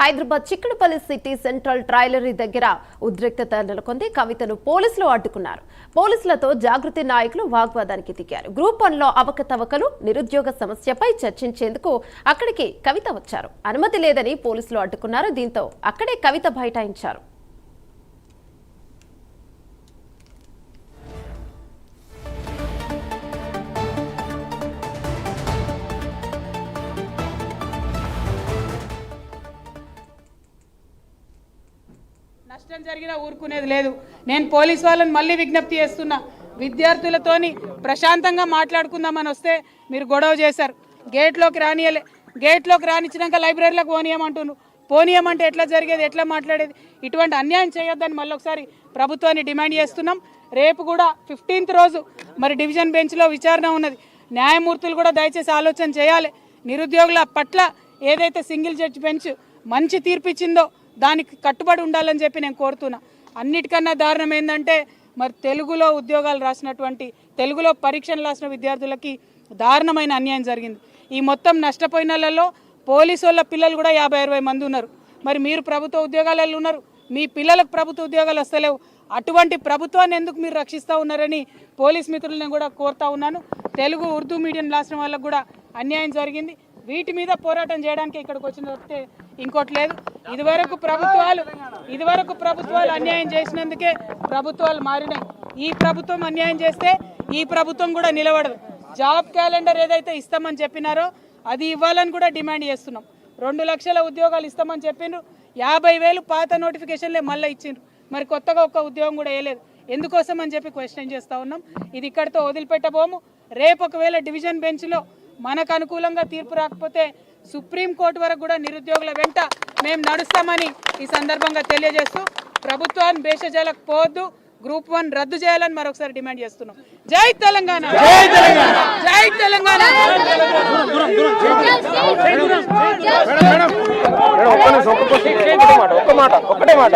Hyderabad Chikkadpally city central ట్రైలరీ దగ్గర ఉద్రిక్తత నెలకొంది. కవితను పోలీసులు అడ్డుకున్నారు. పోలీసులతో జాగృతి నాయకులు వాగ్వాదానికి దిగారు. గ్రూప్ వన్లో అవకతవకలు నిరుద్యోగ సమస్యపై చర్చించేందుకు అక్కడికి కవిత వచ్చారు. అనుమతి లేదని పోలీసులు అడ్డుకున్నారు. దీంతో అక్కడే కవిత బైఠాయించారు. నష్టం జరిగినా ఊరుకునేది లేదు. నేను పోలీస్ వాళ్ళని మళ్ళీ విజ్ఞప్తి చేస్తున్నా. విద్యార్థులతోని ప్రశాంతంగా మాట్లాడుకుందామని వస్తే మీరు గొడవ చేశారు. గేట్లోకి రానియలే. గేట్లోకి రానిచ్చినాక లైబ్రరీలకు పోనీయమంటున్నారు పోనీయమంటే ఎట్లా జరిగేది? ఎట్లా మాట్లాడేది? ఇటువంటి అన్యాయం చేయొద్దని మళ్ళీ ఒకసారి ప్రభుత్వాన్ని డిమాండ్ చేస్తున్నాం. రేపు కూడా ఫిఫ్టీన్త్ రోజు మరి డివిజన్ బెంచ్లో విచారణ ఉన్నది. న్యాయమూర్తులు కూడా దయచేసి ఆలోచన చేయాలి. నిరుద్యోగుల పట్ల ఏదైతే సింగిల్ జడ్జి బెంచ్ మంచి తీర్పిచ్చిందో దానికి కట్టుబడి ఉండాలని చెప్పి నేను కోరుతున్నా. అన్నిటికన్నా దారుణం ఏంటంటే మరి తెలుగులో ఉద్యోగాలు రాసినటువంటి తెలుగులో పరీక్షలు రాసిన విద్యార్థులకి దారుణమైన అన్యాయం జరిగింది. ఈ మొత్తం నష్టపోయిన వాళ్ళలో పోలీసు వాళ్ళ పిల్లలు కూడా యాభై అరవై మంది ఉన్నారు. మరి మీరు ప్రభుత్వ ఉద్యోగాలలో ఉన్నారు. మీ పిల్లలకు ప్రభుత్వ ఉద్యోగాలు వస్తలేవు. అటువంటి ప్రభుత్వాన్ని ఎందుకు మీరు రక్షిస్తూ ఉన్నారని పోలీస్ మిత్రులను కూడా కోరుతా ఉన్నాను. తెలుగు ఉర్దూ మీడియం రాసిన వాళ్ళకు కూడా అన్యాయం జరిగింది. వీటి మీద పోరాటం చేయడానికి ఇక్కడికి వచ్చిన తప్పితే ఇంకోటి లేదు. ఇదివరకు ప్రభుత్వాలు ఇదివరకు ప్రభుత్వాలు అన్యాయం చేసినందుకే ప్రభుత్వాలు మారినాయి. ఈ ప్రభుత్వం అన్యాయం చేస్తే ఈ ప్రభుత్వం కూడా నిలబడదు. జాబ్ క్యాలెండర్ ఏదైతే ఇస్తామని చెప్పినారో అది ఇవ్వాలని కూడా డిమాండ్ చేస్తున్నాం. రెండు లక్షల ఉద్యోగాలు ఇస్తామని చెప్పిండ్రు. యాభై వేలు పాత నోటిఫికేషన్లే మళ్ళీ ఇచ్చిండ్రు. మరి కొత్తగా ఒక్క ఉద్యోగం కూడా వేయలేదు. ఎందుకోసం అని చెప్పి క్వశ్చన్ చేస్తూ ఉన్నాం. ఇది ఇక్కడితో వదిలిపెట్టబోము. రేపు ఒకవేళ డివిజన్ బెంచ్లో మనకు అనుకూలంగా తీర్పు రాకపోతే సుప్రీంకోర్టు వరకు కూడా నిరుద్యోగుల వెంట మేము నడుస్తామని ఈ సందర్భంగా తెలియజేస్తూ ప్రభుత్వాన్ని భేషజాలకు పోవద్దు గ్రూప్ వన్ రద్దు చేయాలని మరొకసారి డిమాండ్ చేస్తున్నాం. జై తెలంగాణ! జై తెలంగాణ! ఒక్క మాట ఒక్కటే మాట.